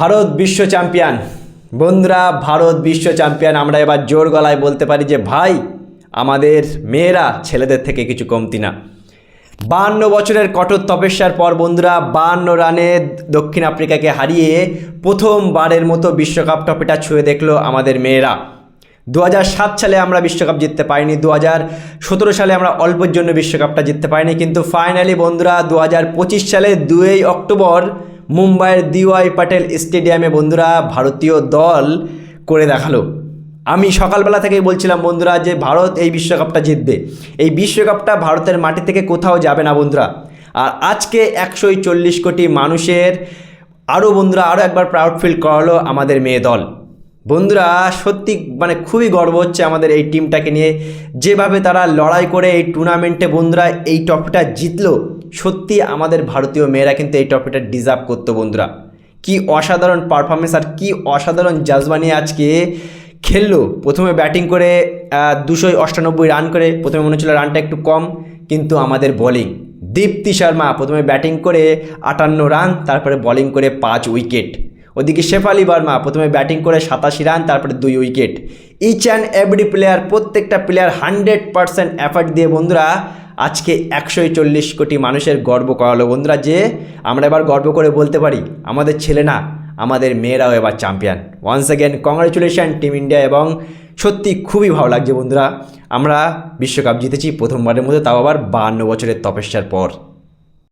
ভারত বিশ্ব চ্যাম্পিয়ন। বন্ধুরা, ভারত বিশ্ব চ্যাম্পিয়ন, আমরা এবার জোর গলায় বলতে পারি যে, ভাই, আমাদের মেয়েরা ছেলেদের থেকে কিছু কমতি না। বাহান্ন বছরের কঠোর তপস্যার পর, বন্ধুরা বাহান্ন রানে দক্ষিণ আফ্রিকাকে হারিয়ে প্রথমবারের মতো বিশ্বকাপ ট্রফিটা ছুঁয়ে দেখল আমাদের মেয়েরা। দু সালে আমরা বিশ্বকাপ জিততে পারিনি দু সালে আমরা অল্পের জন্য বিশ্বকাপটা জিততে পারিনি, কিন্তু ফাইনালি বন্ধুরা দু সালে দুই অক্টোবর মুম্বাইয়ের দিওয়াই প্যাটেল স্টেডিয়ামে বন্ধুরা ভারতীয় দল করে দেখাল। আমি সকালবেলা থেকেই বলছিলাম, বন্ধুরা, যে ভারত এই বিশ্বকাপটা জিতবে। এই বিশ্বকাপটা ভারতের মাটি থেকে কোথাও যাবে না, বন্ধুরা। আর আজকে একশোই চল্লিশ কোটি মানুষের আরও বন্ধুরা আরও একবার প্রাউড ফিল করালো আমাদের মেয়ে দল। বন্ধুরা, সত্যি মানে খুবই গর্ব হচ্ছে আমাদের এই টিমটাকে নিয়ে। যেভাবে তারা লড়াই করে এই টুর্নামেন্টে বন্ধুরা এই ট্রফিটা জিতলো সত্যি আমাদের ভারতীয় মেয়েরা কিন্তু এই ট্রফিটা ডিজার্ভ করতো, বন্ধুরা। কি অসাধারণ পারফরমেন্স আর কি অসাধারণ জাজবা নিয়ে আজকে খেললো। প্রথমে ব্যাটিং করে দুশো অষ্টানব্বই রান করে, প্রথমে মনে হচ্ছিল রানটা একটু কম, কিন্তু আমাদের বোলিং দীপ্তি শর্মা প্রথমে ব্যাটিং করে আটান্ন রান তারপরে বোলিং করে পাঁচ উইকেট ওদিকে শেফালি বর্মা প্রথমে ব্যাটিং করে সাতাশি রান তারপরে দুই wicket each and every player প্রত্যেকটা প্লেয়ার হান্ড্রেড পারসেন্ট এফার্ট দিয়ে, বন্ধুরা আজকে একশো চল্লিশ কোটি মানুষের গর্ব করালো বন্ধুরা যে আমরা এবার গর্ব করে বলতে পারি, আমাদের ছেলে না, আমাদের মেয়েরাও এবার champion once again congratulation team India এবং সত্যি খুবই ভালো লাগছে বন্ধুরা। আমরা বিশ্বকাপ জিতেছি প্রথমবারের মধ্যে তাও আবার বাহান্ন বছরের তপস্যার পর।